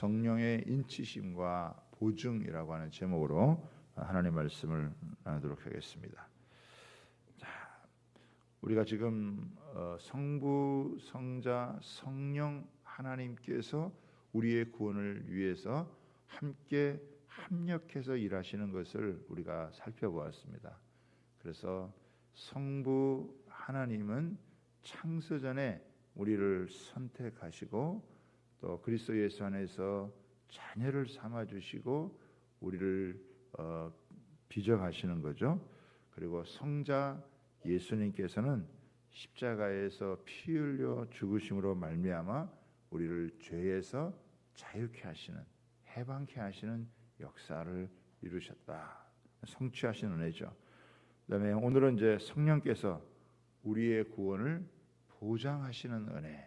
성령의 인치심과 보증이라고 하는 제목으로 하나님 말씀을 나누도록 하겠습니다. 자, 우리가 지금 어, 성부, 성자, 성령 하나님께서 우리의 구원을 위해서 함께 합력해서 일하시는 것을 우리가 살펴보았습니다. 그래서 성부 하나님은 창세 전에 우리를 선택하시고 또 그리스도 예수 안에서 자녀를 삼아 주시고 우리를 어, 빚어가시는 거죠. 그리고 성자 예수님께서는 십자가에서 피 흘려 죽으심으로 말미암아 우리를 죄에서 자유케 하시는 해방케 하시는 역사를 이루셨다. 성취하신 은혜죠. 그다음에 오늘은 이제 성령께서 우리의 구원을 보장하시는 은혜.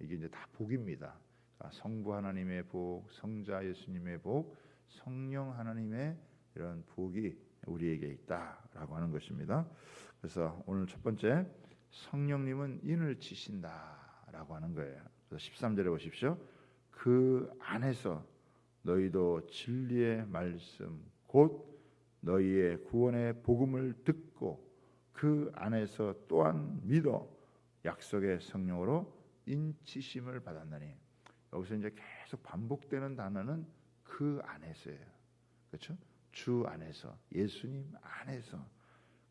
이게 이제 다 복입니다. 그러니까 성부 하나님의 복, 성자 예수님의 복, 성령 하나님의 이런 복이 우리에게 있다라고 하는 것입니다. 그래서 오늘 첫 번째 성령님은 인을 치신다라고 하는 거예요. 그래서 13절에 보십시오. 그 안에서 너희도 진리의 말씀 곧 너희의 구원의 복음을 듣고 그 안에서 또한 믿어 약속의 성령으로 인치심을 받았나니 여기서 이제 계속 반복되는 단어는 그 안에서예요. 그렇죠? 주 안에서 예수님 안에서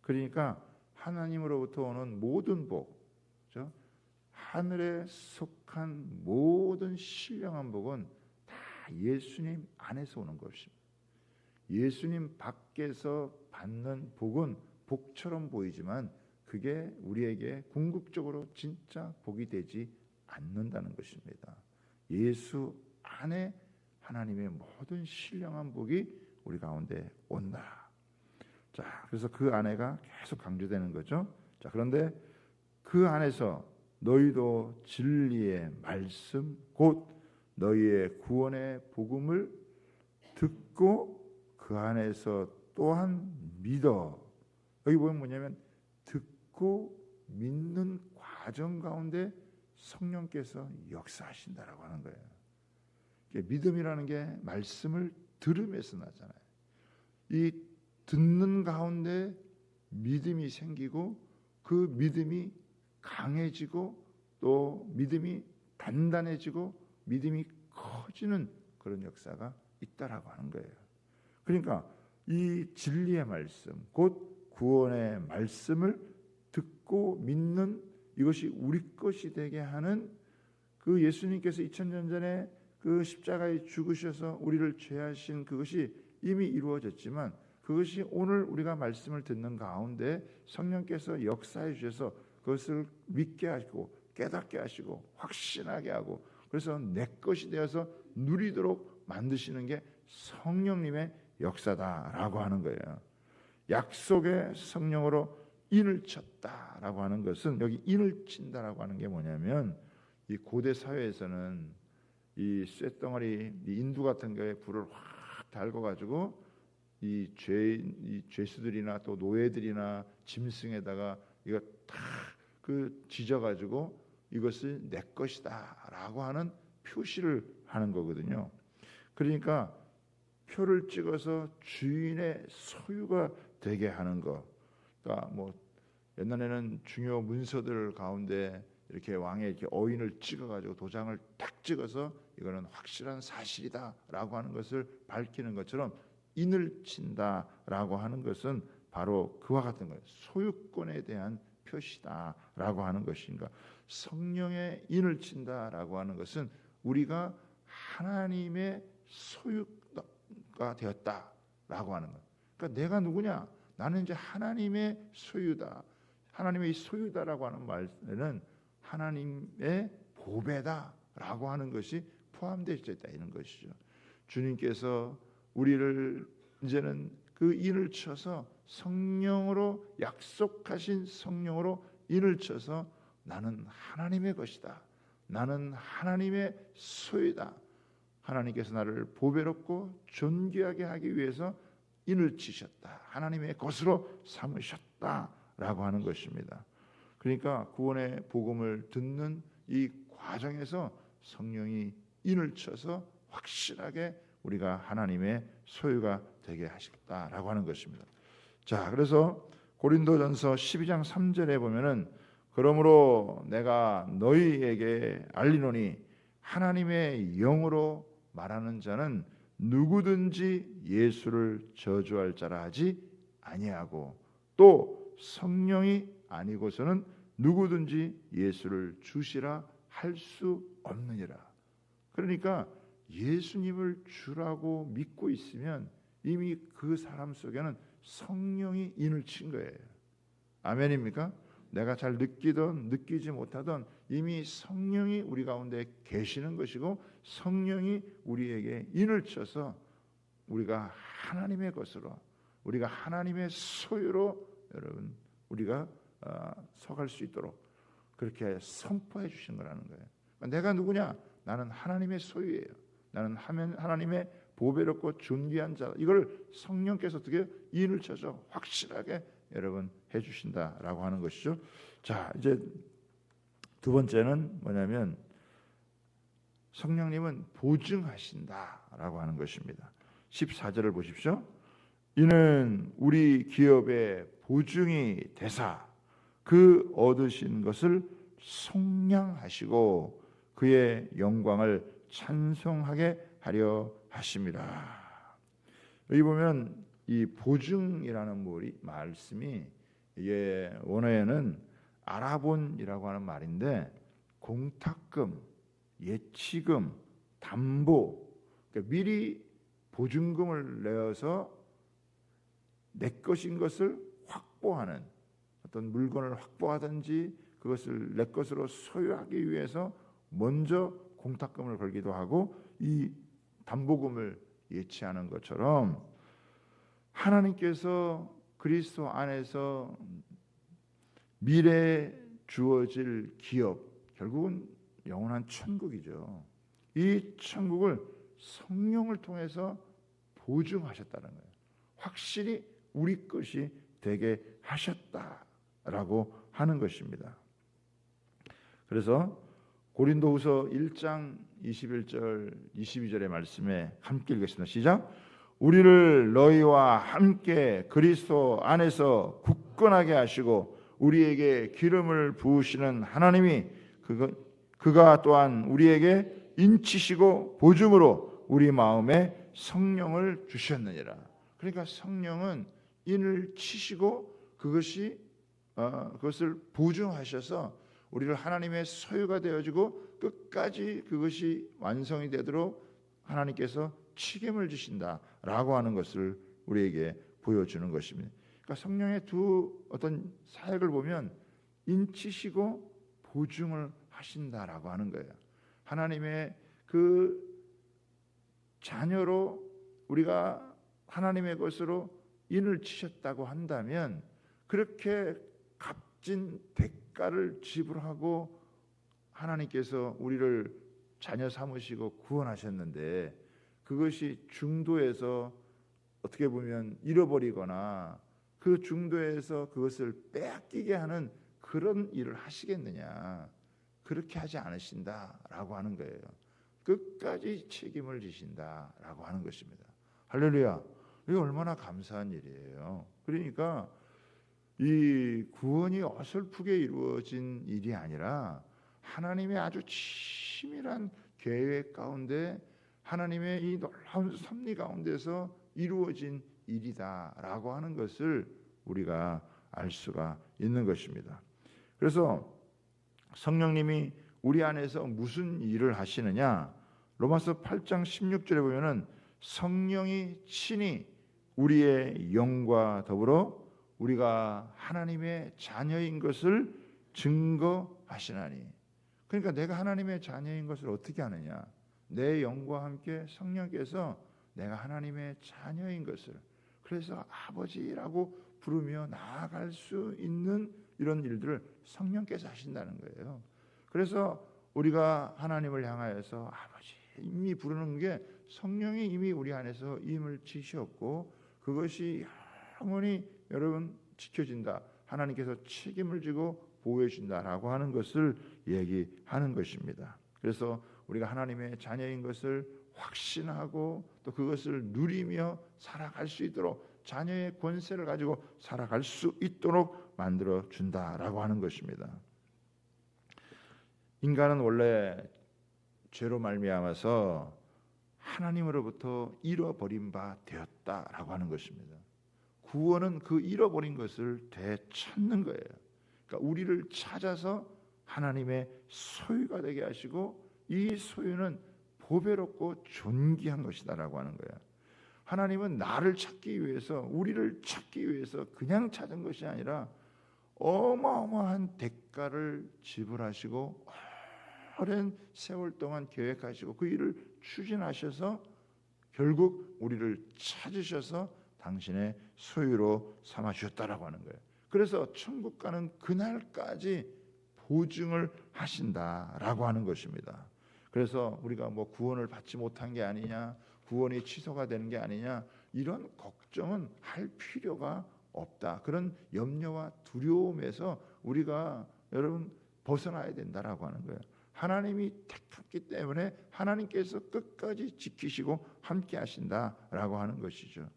그러니까 하나님으로부터 오는 모든 복, 그렇죠? 하늘에 속한 모든 신령한 복은 다 예수님 안에서 오는 것입니다. 예수님 밖에서 받는 복은 복처럼 보이지만 그게 우리에게 궁극적으로 진짜 복이 되지 않는다는 것입니다. 예수 안에 하나님의 모든 신령한 복이 우리 가운데 온다. 자, 그래서 그 안에가 계속 강조되는 거죠. 자, 그런데 그 안에서 너희도 진리의 말씀 곧 너희의 구원의 복음을 듣고 그 안에서 또한 믿어. 여기 보면 뭐냐면 듣고 믿는 과정 가운데 성령께서 역사하신다라고 하는 거예요. 믿음이라는 게 말씀을 들음에서 나잖아요. 이 듣는 가운데 믿음이 생기고 그 믿음이 강해지고 또 믿음이 단단해지고 믿음이 커지는 그런 역사가 있다라고 하는 거예요. 그러니까 이 진리의 말씀, 곧 구원의 말씀을 듣고 믿는 이것이 우리 것이 되게 하는 그 예수님께서 2000년 전에 그 십자가에 죽으셔서 우리를 죄하신 그것이 이미 이루어졌지만 그것이 오늘 우리가 말씀을 듣는 가운데 성령께서 역사해 주셔서 그것을 믿게 하시고 깨닫게 하시고 확신하게 하고 그래서 내 것이 되어서 누리도록 만드시는 게 성령님의 역사다라고 하는 거예요. 약속의 성령으로 인을 쳤다라고 하는 것은 여기 인을 친다라고 하는 게 뭐냐면 이 고대 사회에서는 이 쇳덩어리 이 인두 같은 거에 불을 확 달궈 가지고 이죄이 죄수들이나 또 노예들이나 짐승에다가 이거 다 그 지져 가지고 이것을 내 것이다라고 하는 표시를 하는 거거든요. 그러니까 표를 찍어서 주인의 소유가 되게 하는 거. 그러니까 뭐 옛날에는 중요 문서들 가운데 이렇게 왕의 이렇게 어인을 찍어가지고 도장을 딱 찍어서 이거는 확실한 사실이다라고 하는 것을 밝히는 것처럼 인을 친다라고 하는 것은 바로 그와 같은 거예요. 소유권에 대한 표시다라고 하는 것인가. 성령의 인을 친다라고 하는 것은 우리가 하나님의 소유가 되었다라고 하는 것. 그러니까 내가 누구냐? 나는 이제 하나님의 소유다. 하나님의 소유다라고 하는 말에는 하나님의 보배다라고 하는 것이 포함되어 있다 이런 것이죠. 주님께서 우리를 이제는 그 인을 쳐서 성령으로 약속하신 성령으로 인을 쳐서 나는 하나님의 것이다. 나는 하나님의 소유다. 하나님께서 나를 보배롭고 존귀하게 하기 위해서 인을 치셨다. 하나님의 것으로 삼으셨다라고 하는 것입니다. 그러니까 구원의 복음을 듣는 이 과정에서 성령이 인을 쳐서 확실하게 우리가 하나님의 소유가 되게 하셨다라고 하는 것입니다. 자, 그래서 고린도전서 12장 3절에 보면은 그러므로 내가 너희에게 알리노니 하나님의 영으로 말하는 자는 누구든지 예수를 저주할 자라 하지 아니하고 또 성령이 아니고서는 누구든지 예수를 주시라 할 수 없느니라. 그러니까 예수님을 주라고 믿고 있으면 이미 그 사람 속에는 성령이 인을 친 거예요. 아멘입니까? 내가 잘 느끼던 느끼지 못하던 이미 성령이 우리 가운데 계시는 것이고 성령이 우리에게 인을 쳐서 우리가 하나님의 것으로 우리가 하나님의 소유로 여러분 우리가 어, 서갈 수 있도록 그렇게 선포해 주신 거라는 거예요. 그러니까 내가 누구냐? 나는 하나님의 소유예요. 나는 하나님의 보배롭고 존귀한 자. 이걸 성령께서 어떻게 인을 쳐서 확실하게 여러분 해 주신다라고 하는 것이죠. 자 이제 두 번째는 뭐냐면 성령님은 보증하신다라고 하는 것입니다. 14절을 보십시오. 이는 우리 기업의 보증이 되사 그 얻으신 것을 속량하시고 그의 영광을 찬송하게 하려 하십니다. 여기 보면 이 보증이라는 말씀이 이게 원어에는 아라본이라고 하는 말인데 공탁금, 예치금, 담보 그러니까 미리 보증금을 내어서 내 것인 것을 확보하는 어떤 물건을 확보하든지 그것을 내 것으로 소유하기 위해서 먼저 공탁금을 걸기도 하고 이 담보금을 예치하는 것처럼 하나님께서 그리스도 안에서 미래에 주어질 기업 결국은 영원한 천국이죠. 이 천국을 성령을 통해서 보증하셨다는 거예요. 확실히 우리 것이 되게 하셨다라고 하는 것입니다. 그래서 고린도후서 1장 21절 22절의 말씀에 함께 읽겠습니다. 시작. 우리를 너희와 함께 그리스도 안에서 굳건하게 하시고 우리에게 기름을 부으시는 하나님이 그가, 또한 우리에게 인치시고 보증으로 우리 마음에 성령을 주셨느니라. 그러니까 성령은 인을 치시고 그것이 어, 그것을 보증하셔서 우리를 하나님의 소유가 되어지고 끝까지 그것이 완성이 되도록 하나님께서 책임을 지신다라고 하는 것을 우리에게 보여주는 것입니다. 그러니까 성령의 두 어떤 사역을 보면 인치시고 보증을 하신다라고 하는 거예요. 하나님의 그 자녀로 우리가 하나님의 것으로 인을 치셨다고 한다면 그렇게 값진 대가를 지불하고 하나님께서 우리를 자녀 삼으시고 구원하셨는데 그것이 중도에서 어떻게 보면 잃어버리거나 그 중도에서 그것을 빼앗기게 하는 그런 일을 하시겠느냐 그렇게 하지 않으신다라고 하는 거예요. 끝까지 책임을 지신다라고 하는 것입니다. 할렐루야. 이게 얼마나 감사한 일이에요. 그러니까 이 구원이 어설프게 이루어진 일이 아니라 하나님의 아주 치밀한 계획 가운데 하나님의 이 놀라운 섭리 가운데서 이루어진 일이다라고 하는 것을 우리가 알 수가 있는 것입니다. 그래서 성령님이 우리 안에서 무슨 일을 하시느냐? 로마서 8장 16절에 보면은 성령이 친히 우리의 영과 더불어 우리가 하나님의 자녀인 것을 증거하시나니. 그러니까 내가 하나님의 자녀인 것을 어떻게 하느냐? 내 영과 함께 성령께서 내가 하나님의 자녀인 것을 그래서 아버지라고 부르며 나아갈 수 있는 이런 일들을 성령께서 하신다는 거예요. 그래서 우리가 하나님을 향하여서 아버지 이미 부르는 게 성령이 이미 우리 안에서 임을 지셨고 그것이 영원히 여러분 지켜진다. 하나님께서 책임을 지고 보호해 준다라고 하는 것을 얘기하는 것입니다. 그래서 우리가 하나님의 자녀인 것을 확신하고 또 그것을 누리며 살아갈 수 있도록 자녀의 권세를 가지고 살아갈 수 있도록 만들어 준다라고 하는 것입니다. 인간은 원래 죄로 말미암아서 하나님으로부터 잃어버린 바 되었다라고 하는 것입니다. 구원은 그 잃어버린 것을 되찾는 거예요. 그러니까 우리를 찾아서 하나님의 소유가 되게 하시고 이 소유는 보배롭고 존귀한 것이다라고 하는 거예요. 하나님은 나를 찾기 위해서 우리를 찾기 위해서 그냥 찾은 것이 아니라 어마어마한 대가를 지불하시고 오랜 세월 동안 계획하시고 그 일을 추진하셔서 결국 우리를 찾으셔서 당신의 소유로 삼아 주셨다라고 하는 거예요. 그래서 천국 가는 그날까지 보증을 하신다라고 하는 것입니다. 그래서 우리가 뭐 구원을 받지 못한 게 아니냐, 구원이 취소가 되는 게 아니냐 이런 걱정은 할 필요가 없다. 그런 염려와 두려움에서 우리가 여러분 벗어나야 된다라고 하는 거예요. 하나님이 택했기 때문에 하나님께서 끝까지 지키시고 함께 하신다라고 하는 것이죠.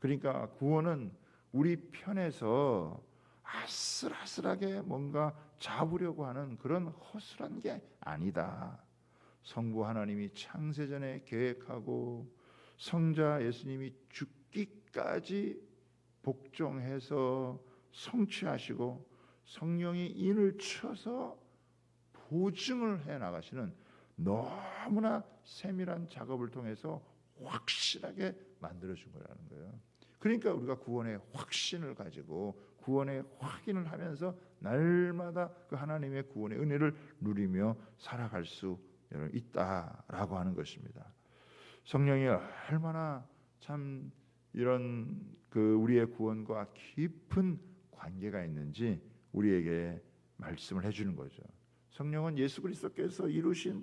그러니까 구원은 우리 편에서 아슬아슬하게 뭔가 잡으려고 하는 그런 허술한 게 아니다. 성부 하나님이 창세전에 계획하고 성자 예수님이 죽기까지 복종해서 성취하시고 성령이 인을 쳐서 보증을 해 나가시는 너무나 세밀한 작업을 통해서 확실하게 만들어 준 거라는 거예요. 그러니까 우리가 구원의 확신을 가지고 구원의 확인을 하면서 날마다 그 하나님의 구원의 은혜를 누리며 살아갈 수 있다라고 하는 것입니다. 성령이 얼마나 참 이런 그 우리의 구원과 깊은 관계가 있는지 우리에게 말씀을 해주는 거죠. 성령은 예수 그리스도께서 이루신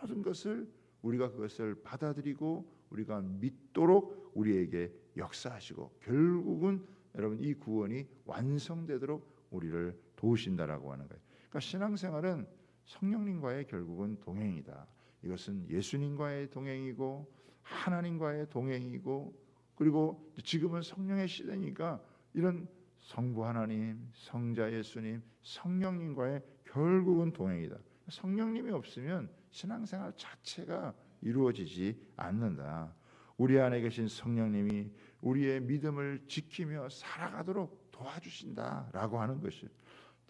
모든 것을 우리가 그것을 받아들이고 우리가 믿도록 우리에게 역사하시고 결국은 여러분 이 구원이 완성되도록 우리를 도우신다라고 하는 거예요. 그러니까 신앙생활은 성령님과의 결국은 동행이다. 이것은 예수님과의 동행이고 하나님과의 동행이고 그리고 지금은 성령의 시대니까 이런 성부 하나님, 성자 예수님, 성령님과의 결국은 동행이다. 성령님이 없으면 신앙생활 자체가 이루어지지 않는다. 우리 안에 계신 성령님이 우리의 믿음을 지키며 살아가도록 도와주신다라고 하는 것이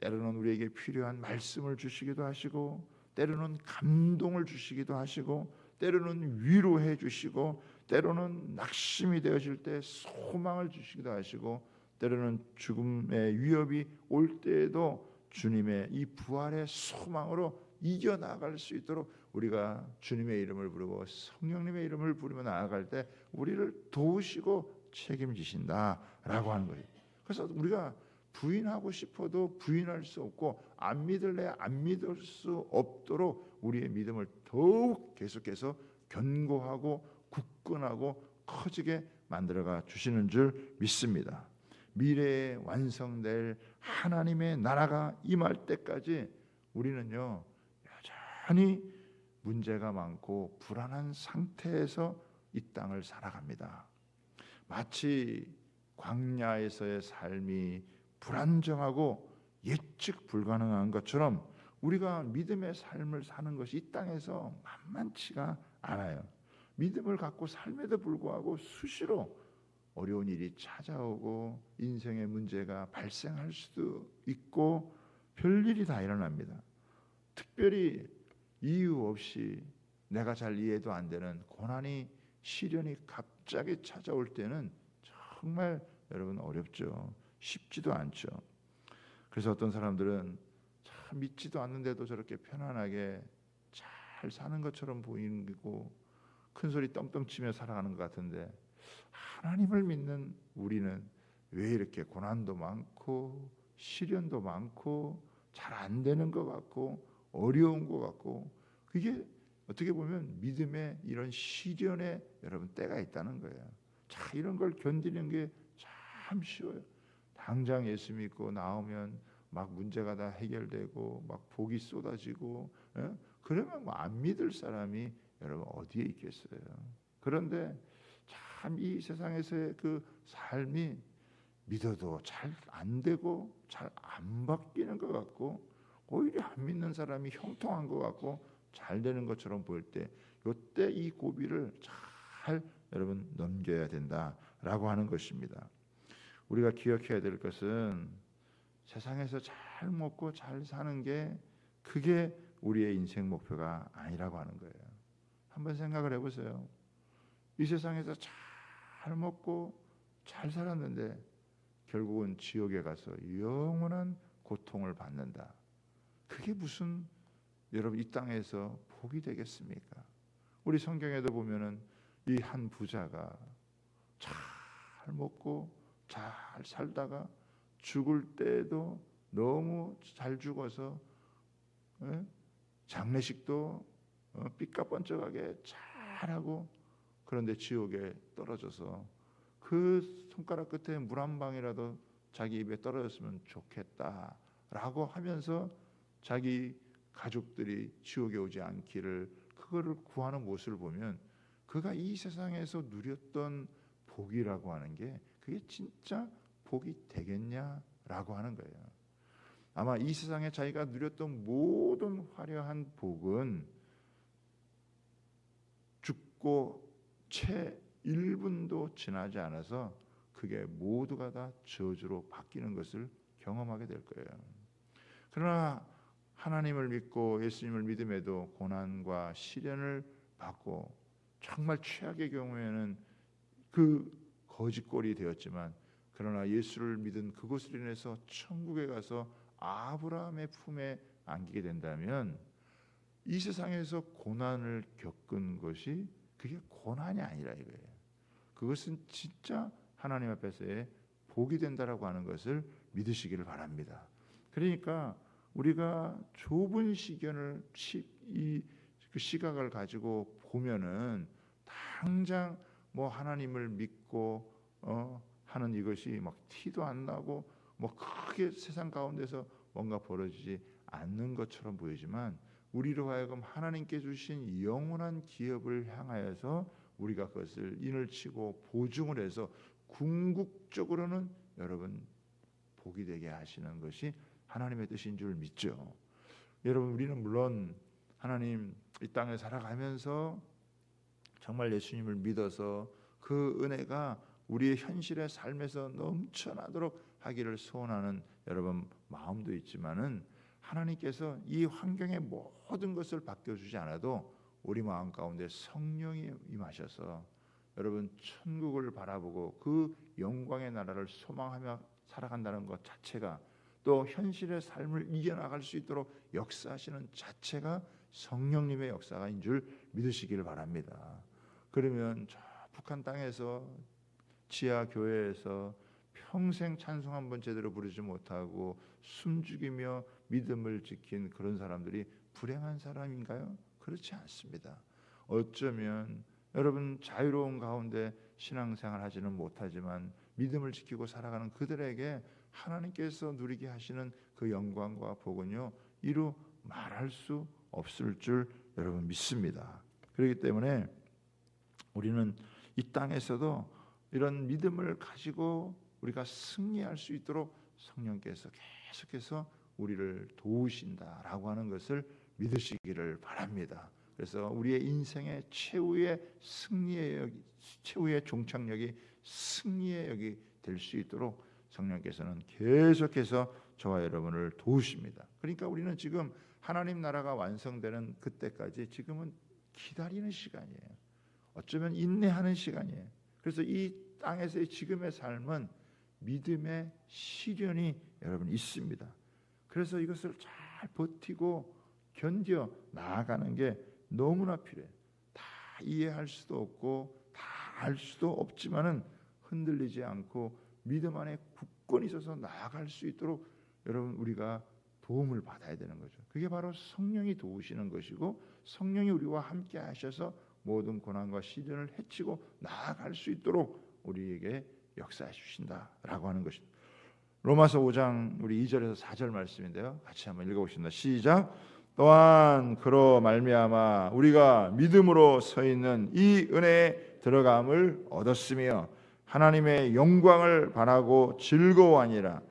때로는 우리에게 필요한 말씀을 주시기도 하시고 때로는 감동을 주시기도 하시고 때로는 위로해 주시고 때로는 낙심이 되어질 때 소망을 주시기도 하시고 때로는 죽음의 위협이 올 때에도 주님의 이 부활의 소망으로 이겨 나갈 수 있도록 우리가 주님의 이름을 부르고 성령님의 이름을 부르며 나아갈 때 우리를 도우시고 책임지신다라고 하는 거예요. 그래서 우리가 부인하고 싶어도 부인할 수 없고 안 믿을래 안 믿을 수 없도록 우리의 믿음을 더욱 계속해서 견고하고 굳건하고 커지게 만들어가 주시는 줄 믿습니다. 미래에 완성될 하나님의 나라가 임할 때까지 우리는요 여전히 문제가 많고 불안한 상태에서 이 땅을 살아갑니다. 마치 광야에서의 삶이 불안정하고 예측 불가능한 것처럼 우리가 믿음의 삶을 사는 것이 이 땅에서 만만치가 않아요. 믿음을 갖고 삶에도 불구하고 수시로 어려운 일이 찾아오고 인생의 문제가 발생할 수도 있고 별일이 다 일어납니다. 특별히 이유 없이 내가 잘 이해도 안 되는 고난이 시련이 갑자기 찾아올 때는 정말 여러분 어렵죠. 쉽지도 않죠. 그래서 어떤 사람들은 참 믿지도 않는데도 저렇게 편안하게 잘 사는 것처럼 보이고 큰 소리 떵떵 치며 살아가는 것 같은데 하나님을 믿는 우리는 왜 이렇게 고난도 많고 시련도 많고 잘 안 되는 것 같고 어려운 것 같고 그게 어떻게 보면 믿음의 이런 시련에 여러분 때가 있다는 거예요. 자 이런 걸 견디는 게 참 쉬워요. 당장 예수 믿고 나오면 막 문제가 다 해결되고 막 복이 쏟아지고 예? 그러면 뭐 안 믿을 사람이 여러분 어디에 있겠어요? 그런데 참 이 세상에서의 그 삶이 믿어도 잘 안 되고 잘 안 바뀌는 것 같고 오히려 안 믿는 사람이 형통한 것 같고 잘 되는 것처럼 보일 때 이때 이 고비를 잘 여러분 넘겨야 된다라고 하는 것입니다. 우리가 기억해야 될 것은 세상에서 잘 먹고 잘 사는 게 그게 우리의 인생 목표가 아니라고 하는 거예요. 한번 생각을 해보세요. 이 세상에서 잘 먹고 잘 살았는데 결국은 지옥에 가서 영원한 고통을 받는다. 그게 무슨 여러분 이 땅에서 복이 되겠습니까? 우리 성경에도 보면은 이 한 부자가 잘 먹고 잘 살다가 죽을 때도 너무 잘 죽어서 예? 장례식도 어, 삐까뻔쩍하게 잘하고 그런데 지옥에 떨어져서 그 손가락 끝에 물 한 방이라도 자기 입에 떨어졌으면 좋겠다라고 하면서 자기 가족들이 지옥에 오지 않기를 그거를 구하는 모습을 보면 그가 이 세상에서 누렸던 복이라고 하는 게 그게 진짜 복이 되겠냐라고 하는 거예요. 아마 이 세상에 자기가 누렸던 모든 화려한 복은 죽고 채 1분도 지나지 않아서 그게 모두가 다 저주로 바뀌는 것을 경험하게 될 거예요. 그러나 하나님을 믿고 예수님을 믿음에도 고난과 시련을 받고 정말 최악의 경우에는 그 거짓골이 되었지만 그러나 예수를 믿은 그것으로 인해서 천국에 가서 아브라함의 품에 안기게 된다면 이 세상에서 고난을 겪은 것이 그게 고난이 아니라 이거예요. 그것은 진짜 하나님 앞에서의 복이 된다라고 하는 것을 믿으시기를 바랍니다. 그러니까 우리가 좁은 시견을 이그 시각을 가지고 보면은 당장 뭐 하나님을 믿고 어 하는 이것이 막 티도 안 나고 뭐 크게 세상 가운데서 뭔가 벌어지지 않는 것처럼 보이지만 우리로 하여금 하나님께 주신 영원한 기업을 향하여서 우리가 그것을 인을 치고 보증을 해서 궁극적으로는 여러분 복이 되게 하시는 것이 하나님의 뜻인 줄 믿죠. 여러분 우리는 물론 하나님 이 땅에 살아가면서 정말 예수님을 믿어서 그 은혜가 우리의 현실의 삶에서 넘쳐나도록 하기를 소원하는 여러분 마음도 있지만은 하나님께서 이 환경의 모든 것을 바뀌어 주지 않아도 우리 마음 가운데 성령이 임하셔서 여러분 천국을 바라보고 그 영광의 나라를 소망하며 살아간다는 것 자체가 또 현실의 삶을 이겨나갈 수 있도록 역사하시는 자체가 성령님의 역사인 줄 믿으시기를 바랍니다. 그러면 저 북한 땅에서 지하 교회에서 평생 찬송 한 번 제대로 부르지 못하고 숨죽이며 믿음을 지킨 그런 사람들이 불행한 사람인가요? 그렇지 않습니다. 어쩌면 여러분 자유로운 가운데 신앙생활 하지는 못하지만 믿음을 지키고 살아가는 그들에게 하나님께서 누리게 하시는 그 영광과 복은요 이루 말할 수 없을 줄 여러분 믿습니다. 그렇기 때문에 우리는 이 땅에서도 이런 믿음을 가지고 우리가 승리할 수 있도록 성령께서 계속해서 우리를 도우신다라고 하는 것을 믿으시기를 바랍니다. 그래서 우리의 인생의 최후의 승리의 역, 최후의 종착역이 승리의 역이 될 수 있도록 성령께서는 계속해서 저와 여러분을 도우십니다. 그러니까 우리는 지금 하나님 나라가 완성되는 그때까지 지금은 기다리는 시간이에요. 어쩌면 인내하는 시간이에요. 그래서 이 땅에서의 지금의 삶은 믿음의 시련이 여러분 있습니다. 그래서 이것을 잘 버티고 견뎌 나아가는 게 너무나 필요해. 다 이해할 수도 없고 다 알 수도 없지만은 흔들리지 않고 믿음 안에 굳건히 있어서 나아갈 수 있도록 여러분 우리가 도움을 받아야 되는 거죠. 그게 바로 성령이 도우시는 것이고 성령이 우리와 함께 하셔서 모든 고난과 시련을 해치고 나아갈 수 있도록 우리에게 역사해 주신다라고 하는 것입니다. 로마서 5장 우리 2절에서 4절 말씀인데요. 같이 한번 읽어 보십니다. 시작. 또한 그로 말미암아 우리가 믿음으로 서 있는 이 은혜에 들어감을 얻었으며 하나님의 영광을 바라고 즐거워하니라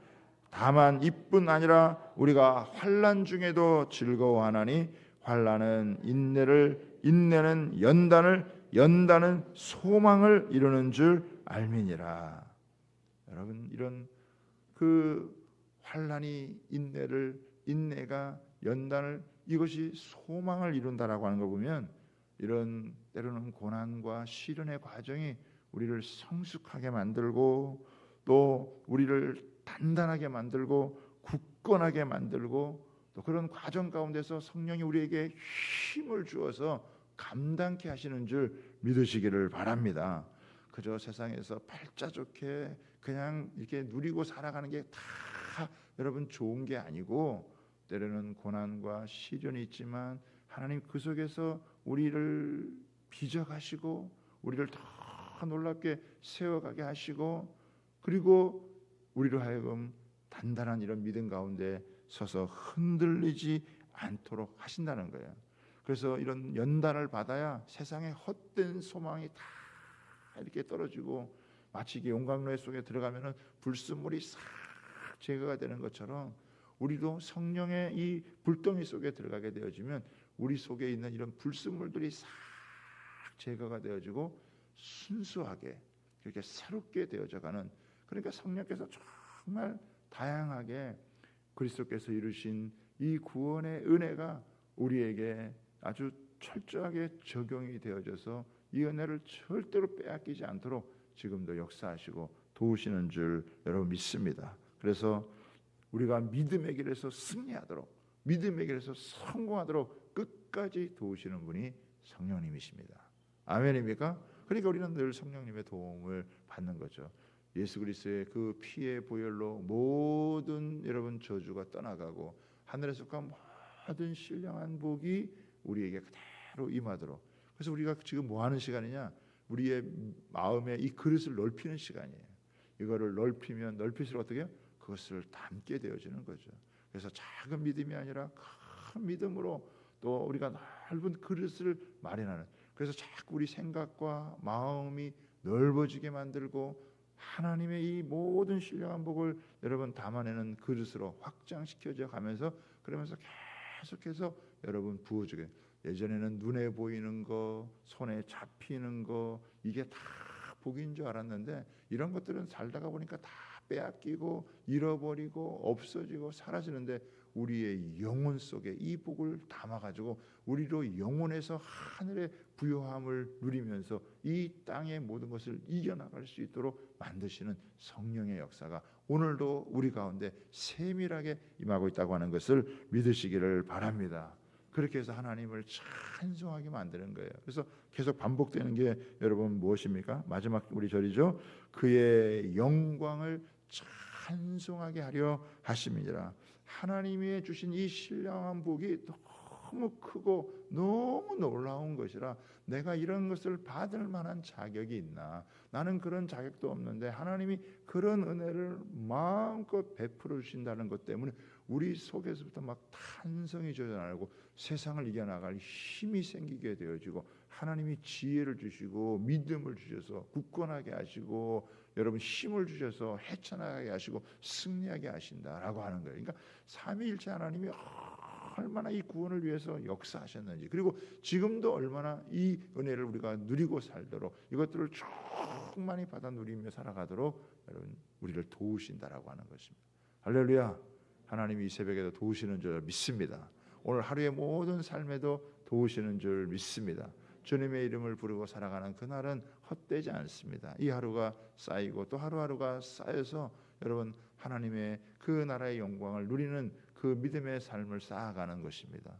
다만 이뿐 아니라 우리가 환난 중에도 즐거워하나니 환난은 인내를 인내는 연단을 연단은 소망을 이루는 줄 알미니라. 여러분 이런 그 환난이 인내를 인내가 연단을 이것이 소망을 이룬다라고 하는 거 보면 이런 때로는 고난과 시련의 과정이 우리를 성숙하게 만들고 또 우리를 단단하게 만들고 굳건하게 만들고 또 그런 과정 가운데서 성령이 우리에게 힘을 주어서 감당케 하시는 줄 믿으시기를 바랍니다. 그저 세상에서 팔자 좋게 그냥 이렇게 누리고 살아가는 게 다 여러분 좋은 게 아니고 때로는 고난과 시련이 있지만 하나님 그 속에서 우리를 빚어가시고 우리를 더 놀랍게 세워가게 하시고 그리고 우리로 하여금 단단한 이런 믿음 가운데 서서 흔들리지 않도록 하신다는 거예요. 그래서 이런 연단을 받아야 세상의 헛된 소망이 다 이렇게 떨어지고 마치 용광로에 속에 들어가면은 불순물이 싹 제거가 되는 것처럼 우리도 성령의 이 불덩이 속에 들어가게 되어지면 우리 속에 있는 이런 불순물들이 싹 제거가 되어지고 순수하게 이렇게 새롭게 되어져가는 그러니까 성령께서 정말 다양하게 그리스도께서 이루신 이 구원의 은혜가 우리에게 아주 철저하게 적용이 되어져서 이 은혜를 절대로 빼앗기지 않도록 지금도 역사하시고 도우시는 줄 여러분 믿습니다. 그래서 우리가 믿음의 길에서 승리하도록 믿음의 길에서 성공하도록 끝까지 도우시는 분이 성령님이십니다. 아멘입니까? 그러니까 우리는 늘 성령님의 도움을 받는 거죠. 예수 그리스도의 그 피의 보혈로 모든 여러분 저주가 떠나가고 하늘에 속한 모든 신령한 복이 우리에게 그대로 임하도록. 그래서 우리가 지금 뭐 하는 시간이냐? 우리의 마음에 이 그릇을 넓히는 시간이에요. 이거를 넓히면 넓힐수록 어떻게? 그것을 담게 되어지는 거죠. 그래서 작은 믿음이 아니라 큰 믿음으로 또 우리가 넓은 그릇을 마련하는. 그래서 자꾸 우리 생각과 마음이 넓어지게 만들고 하나님의 이 모든 신령한 복을 여러분 담아내는 그릇으로 확장시켜져 가면서 그러면서 계속해서 여러분 부어주게. 예전에는 눈에 보이는 거, 손에 잡히는 거 이게 다 복인 줄 알았는데 이런 것들은 살다가 보니까 다 빼앗기고 잃어버리고 없어지고 사라지는데 우리의 영혼 속에 이 복을 담아 가지고 우리로 영혼에서 하늘의 부요함을 누리면서 이 땅의 모든 것을 이겨나갈 수 있도록 만드시는 성령의 역사가 오늘도 우리 가운데 세밀하게 임하고 있다고 하는 것을 믿으시기를 바랍니다. 그렇게 해서 하나님을 찬송하게 만드는 거예요. 그래서 계속 반복되는 게 여러분 무엇입니까? 마지막 우리 절이죠. 그의 영광을 찬송하게 하려 하심이니라. 하나님이 주신 이 신령한 복이 너무 크고 너무 놀라운 것이라 내가 이런 것을 받을 만한 자격이 있나? 나는 그런 자격도 없는데 하나님이 그런 은혜를 마음껏 베풀어 주신다는 것 때문에 우리 속에서부터 막 탄성이 젖어나고 세상을 이겨나갈 힘이 생기게 되어지고 하나님이 지혜를 주시고 믿음을 주셔서 굳건하게 하시고 여러분 힘을 주셔서 헤쳐나가게 하시고 승리하게 하신다라고 하는 거예요. 그러니까 삼위일체 하나님이 얼마나 이 구원을 위해서 역사하셨는지 그리고 지금도 얼마나 이 은혜를 우리가 누리고 살도록 이것들을 충만히 받아 누리며 살아가도록 여러분 우리를 도우신다라고 하는 것입니다. 할렐루야. 하나님이 이 새벽에도 도우시는 줄 믿습니다. 오늘 하루의 모든 삶에도 도우시는 줄 믿습니다. 주님의 이름을 부르고 살아가는 그날은 헛되지 않습니다. 이 하루가 쌓이고 또 하루하루가 쌓여서 여러분 하나님의 그 나라의 영광을 누리는 그 믿음의 삶을 쌓아가는 것입니다.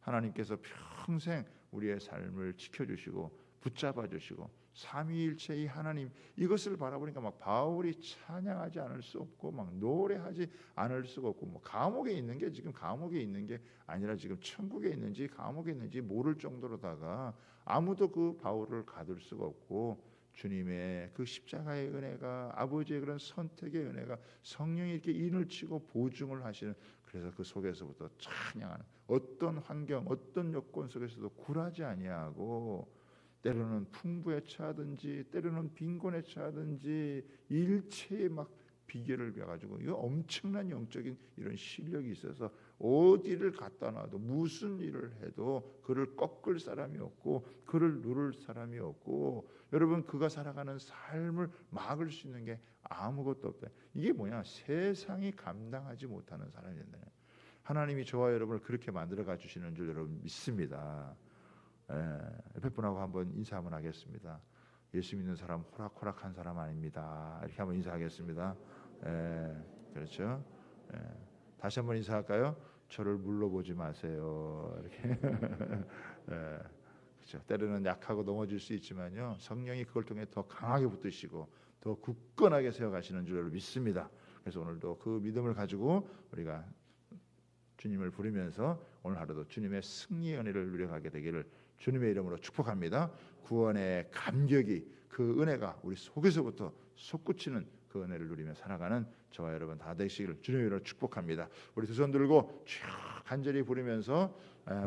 하나님께서 평생 우리의 삶을 지켜주시고 붙잡아 주시고 삼위일체의 하나님 이것을 바라보니까 막 바울이 찬양하지 않을 수 없고 막 노래하지 않을 수가 없고 뭐 감옥에 있는 게 지금 감옥에 있는 게 아니라 지금 천국에 있는지 감옥에 있는지 모를 정도로다가 아무도 그 바울을 가둘 수가 없고 주님의 그 십자가의 은혜가 아버지의 그런 선택의 은혜가 성령이 이렇게 인을 치고 보증을 하시는 그래서 그 속에서부터 찬양하는 어떤 환경, 어떤 여건 속에서도 굴하지 아니하고 때로는 풍부에 처하든지 때로는 빈곤에 처하든지 일체의 막 비결을 배가지고 이거 엄청난 영적인 이런 실력이 있어서 어디를 갖다 놔도 무슨 일을 해도 그를 꺾을 사람이 없고 그를 누를 사람이 없고 여러분 그가 살아가는 삶을 막을 수 있는 게 아무것도 없다. 이게 뭐냐? 세상이 감당하지 못하는 사람이 된다. 하나님이 저와 여러분을 그렇게 만들어 가 주시는 줄 여러분 믿습니다. 예, 옆에 분하고 한번 인사 한번 하겠습니다. 예수 믿는 사람 호락호락한 사람 아닙니다. 이렇게 한번 인사하겠습니다. 예, 그렇죠. 예, 다시 한번 인사할까요? 저를 물러보지 마세요. 이렇게. 예, 그렇죠. 때로는 약하고 넘어질 수 있지만요. 성령이 그걸 통해 더 강하게 붙드시고 더 굳건하게 세워가시는 줄로 믿습니다. 그래서 오늘도 그 믿음을 가지고 우리가 주님을 부르면서 오늘 하루도 주님의 승리의 은혜를 누려가게 되기를 주님의 이름으로 축복합니다. 구원의 감격이 그 은혜가 우리 속에서부터 솟구치는 그 은혜를 누리며 살아가는 저와 여러분 다 되시기를 주님의 이름으로 축복합니다. 우리 두 손 들고 쭉 간절히 부르면서 아,